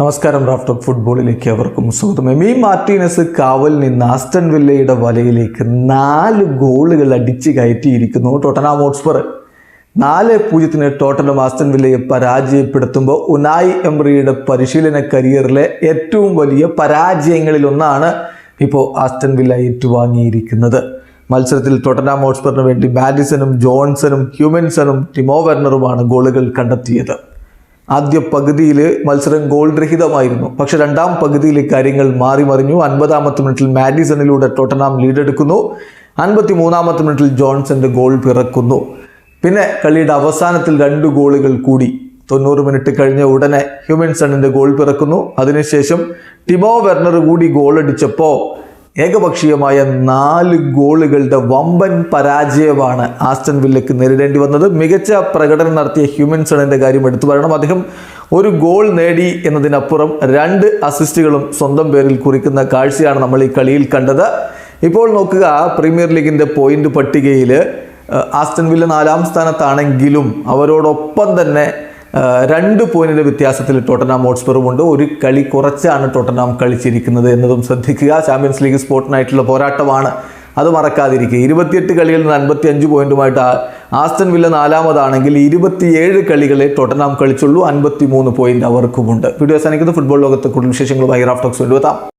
നമസ്കാരം റാഫ്റ്റോക്ക് ഫുട്ബോളിലേക്ക് അവർക്കും സ്വാഗതം. എമി മാർട്ടീനസ് കാവൽ നിന്ന് ആസ്റ്റൺ വില്ലയുടെ വലയിലേക്ക് നാല് ഗോളുകൾ അടിച്ച് കയറ്റിയിരിക്കുന്നു ടോട്ടനാം ഹോട്ട്സ്പർ. നാല് പൂജ്യത്തിന് ടോട്ടനം ആസ്റ്റൺ വില്ലയെ പരാജയപ്പെടുത്തുമ്പോൾ ഉനായി എംറിയുടെ പരിശീലന കരിയറിലെ ഏറ്റവും വലിയ പരാജയങ്ങളിൽ ഒന്നാണ് ഇപ്പോൾ ആസ്റ്റൺ വില്ല ഏറ്റുവാങ്ങിയിരിക്കുന്നത്. മത്സരത്തിൽ ടോട്ടനാം ഹോട്ട്സ്പറിന് വേണ്ടി മാഡിസനും ജോൺസണും ഹ്യൂമൻസണും ടിമോ വെർണറുമാണ് ഗോളുകൾ കണ്ടെത്തിയത്. ആദ്യ പകുതിയിൽ മത്സരം ഗോൾ രഹിതമായിരുന്നു. പക്ഷെ രണ്ടാം പകുതിയിൽ കാര്യങ്ങൾ മാറി മറിഞ്ഞു. അൻപതാമത്തെ മിനിറ്റിൽ മാഡിസണിലൂടെ ടോട്ടനാം ലീഡെടുക്കുന്നു. അൻപത്തി മൂന്നാമത്തെ മിനിറ്റിൽ ജോൺസന്റെ ഗോൾ പിറക്കുന്നു. പിന്നെ കളിയുടെ അവസാനത്തിൽ രണ്ട് ഗോളുകൾ കൂടി. തൊണ്ണൂറ് മിനിറ്റ് കഴിഞ്ഞ ഉടനെ ഹ്യൂമൻസണിന്റെ ഗോൾ പിറക്കുന്നു. അതിനുശേഷം ടിമോ വെർണർ കൂടി ഗോൾ അടിച്ചപ്പോൾ ഏകപക്ഷീയമായ നാല് ഗോളുകളുടെ വമ്പൻ പരാജയമാണ് ആസ്റ്റൻ വില്ലയ്ക്ക് നേരിടേണ്ടി വന്നത്. മികച്ച പ്രകടനം നടത്തിയ ഹ്യൂമൻസണിന്റെ കാര്യം എടുത്തു പറയണം. അദ്ദേഹം ഒരു ഗോൾ നേടി എന്നതിനപ്പുറം രണ്ട് അസിസ്റ്റുകളും സ്വന്തം പേരിൽ കുറിക്കുന്ന കാഴ്ചയാണ് നമ്മൾ ഈ കളിയിൽ കണ്ടത്. ഇപ്പോൾ നോക്കുക പ്രീമിയർ ലീഗിന്റെ പോയിന്റ് പട്ടികയിൽ ആസ്റ്റൻ വില്ല നാലാം സ്ഥാനത്താണെങ്കിലും അവരോടൊപ്പം തന്നെ രണ്ട് പോയിന്റിന്റെ വ്യത്യാസത്തിൽ ടോട്ടനാം ഹോട്ട്സ്പറും ഉണ്ട്. ഒരു കളി കുറച്ചാണ് ടോട്ടനാം കളിച്ചിരിക്കുന്നത് എന്നതും ശ്രദ്ധിക്കുക. ചാമ്പ്യൻസ് ലീഗ് സ്പോർട്ടിനായിട്ടുള്ള പോരാട്ടമാണ് അത് മറക്കാതിരിക്കുക. ഇരുപത്തിയെട്ട് കളികളിൽ നിന്ന് അൻപത്തി അഞ്ച് പോയിന്റുമായിട്ട് ആസ്റ്റൻ വില്ല നാലാമതാണെങ്കിൽ ഇരുപത്തിയേഴ് കളികളെ ടോട്ടനാം കളിച്ചുള്ളൂ. അൻപത്തി മൂന്ന് പോയിന്റ് അവർക്കുമുണ്ട്. വീഡിയോ അവസാനിക്കുന്ന. ഫുട്ബോൾ ലോകത്തെ കൂടുതൽ വിശേഷങ്ങളുമായി റാഫ്റ്റോക്സ് കൊണ്ടുവെത്താം.